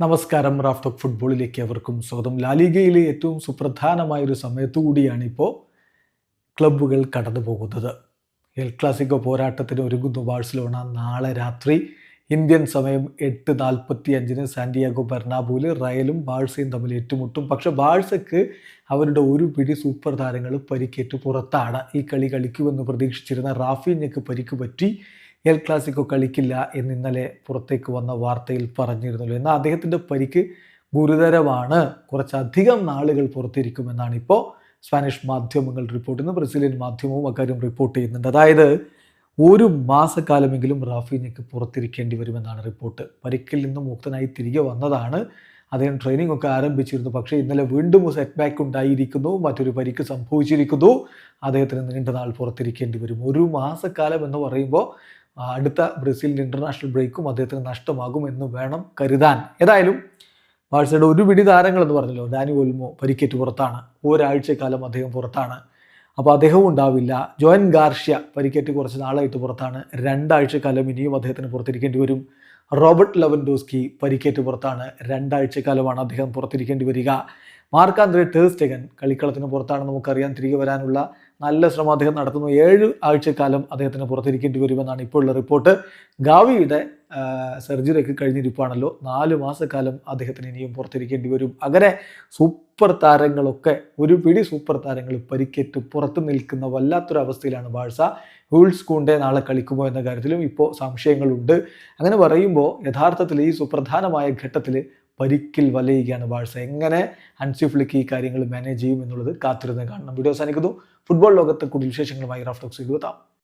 നമസ്കാരം Raf talk ഫുട്ബോളിലേക്ക് അവർക്കും സ്വാഗതം. ലാലിഗയിലെ ഏറ്റവും സുപ്രധാനമായ ഒരു സമയത്തു കൂടിയാണ് ഇപ്പോൾ ക്ലബ്ബുകൾ കടന്നു പോകുന്നത്. എൽ ക്ലാസിക്കോ പോരാട്ടത്തിന് ഒരുങ്ങുന്നു ബാഴ്സലോണ. നാളെ രാത്രി ഇന്ത്യൻ സമയം എട്ട് നാൽപ്പത്തി അഞ്ചിന് സാന്റിയാഗോ ബെർണാബൂവിൽ റയലും ബാഴ്സയും തമ്മിൽ ഏറ്റുമുട്ടും. പക്ഷേ ബാഴ്സയ്ക്ക് അവരുടെ ഒരു പിടി സൂപ്പർ താരങ്ങൾ പരിക്കേറ്റ് പുറത്താണ്. ഈ കളി കളിക്കുമെന്ന് പ്രതീക്ഷിച്ചിരുന്ന റാഫീഞ്ഞക്ക് പരിക്ക് പറ്റി. എൽ ക്ലാസിക്കോ കളിക്കില്ല എന്ന് ഇന്നലെ പുറത്തേക്ക് വന്ന വാർത്തയിൽ പറഞ്ഞിരുന്നല്ലോ. എന്നാൽ അദ്ദേഹത്തിന്റെ പരിക്ക് ഗുരുതരമാണ്. കുറച്ചധികം നാളുകൾ പുറത്തിരിക്കുമെന്നാണ് ഇപ്പോൾ സ്പാനിഷ് മാധ്യമങ്ങൾ റിപ്പോർട്ട് ചെയ്യുന്നത് ബ്രസീലിയൻ മാധ്യമവും അക്കാര്യം റിപ്പോർട്ട് ചെയ്യുന്നുണ്ട്. അതായത് ഒരു മാസക്കാലമെങ്കിലും റാഫീനയ്ക്ക് പുറത്തിരിക്കേണ്ടി വരുമെന്നാണ് റിപ്പോർട്ട്. പരിക്കിൽ നിന്ന് മുക്തനായി തിരികെ വന്നതാണ്. അദ്ദേഹം ട്രെയിനിങ് ഒക്കെ ആരംഭിച്ചിരുന്നു. പക്ഷേ ഇന്നലെ വീണ്ടും സെറ്റ് ബാക്ക് ഉണ്ടായിരിക്കുന്നു. മറ്റൊരു പരിക്ക് സംഭവിച്ചിരിക്കുന്നു. അദ്ദേഹത്തിന് നീണ്ട നാൾ പുറത്തിരിക്കേണ്ടി വരും. ഒരു മാസക്കാലം എന്ന് പറയുമ്പോൾ അടുത്ത ബ്രസീലിന്റെ ഇന്റർനാഷണൽ ബ്രേക്കും അദ്ദേഹത്തിന് നഷ്ടമാകും എന്ന് വേണം കരുതാൻ. ഏതായാലും ബാഴ്സയുടെ ഒരു പിടി താരങ്ങൾ എന്ന് പറഞ്ഞല്ലോ ഡാനി ഒൽമോ പരിക്കേറ്റ് പുറത്താണ്. ഒരാഴ്ചക്കാലം അദ്ദേഹം പുറത്താണ്. അപ്പോൾ അദ്ദേഹവും ഉണ്ടാവില്ല. ജോയൻ ഗാർഷ്യ പരിക്കേറ്റ് കുറച്ച് നാളായിട്ട് പുറത്താണ്. രണ്ടാഴ്ചക്കാലം ഇനിയും അദ്ദേഹത്തിന് പുറത്തിരിക്കേണ്ടി വരും. റോബർട്ട് ലവൻഡോസ്കി പരിക്കേറ്റ് പുറത്താണ്. രണ്ടാഴ്ചക്കാലമാണ് അദ്ദേഹം പുറത്തിരിക്കേണ്ടി വരിക. മാർക്ക് ആന്ത്രേ ടേസ്റ്റഗൻ കളിക്കളത്തിന് പുറത്താണ് നമുക്കറിയാം തിരികെ വരാനുള്ള നല്ല ശ്രമം അദ്ദേഹം നടത്തുന്നു. ഏഴ് ആഴ്ചക്കാലം അദ്ദേഹത്തിന് പുറത്തിരിക്കേണ്ടി വരുമെന്നാണ് ഇപ്പോൾ ഉള്ള റിപ്പോർട്ട്. ഗാവിയുടെ സർജറി ഒക്കെ കഴിഞ്ഞിരിപ്പാണല്ലോ. നാല് മാസക്കാലം അദ്ദേഹത്തിന് ഇനിയും പുറത്തിരിക്കേണ്ടി വരും. അങ്ങനെ സൂപ്പർ താരങ്ങളൊക്കെ ഒരു പിടി സൂപ്പർ താരങ്ങൾ പരിക്കേറ്റ് പുറത്തു നിൽക്കുന്ന വല്ലാത്തൊരവസ്ഥയിലാണ് ബാഴ്സ. ഹൂൾസ് കൂണ്ടെ നാളെ കളിക്കുമോ എന്ന കാര്യത്തിലും ഇപ്പോൾ സംശയങ്ങളുണ്ട്. അങ്ങനെ പറയുമ്പോൾ യഥാർത്ഥത്തിൽ ഈ സുപ്രധാനമായ ഘട്ടത്തിൽ പരിക്കിൽ വലയുകയാണ് ബാഴ്സ. എങ്ങനെ ഹൻസി ഫ്ലിക്ക് ഈ കാര്യങ്ങൾ മാനേജ് ചെയ്യും എന്നുള്ളത് കാത്തിരുന്ന് കാണണം. വീഡിയോ അവസാനിക്കുന്നു. ഫുട്ബോൾ ലോകത്തെ കൂടുതൽ വിശേഷങ്ങളുമായി റാഫ്റ്റോക്സ് എഴുതാം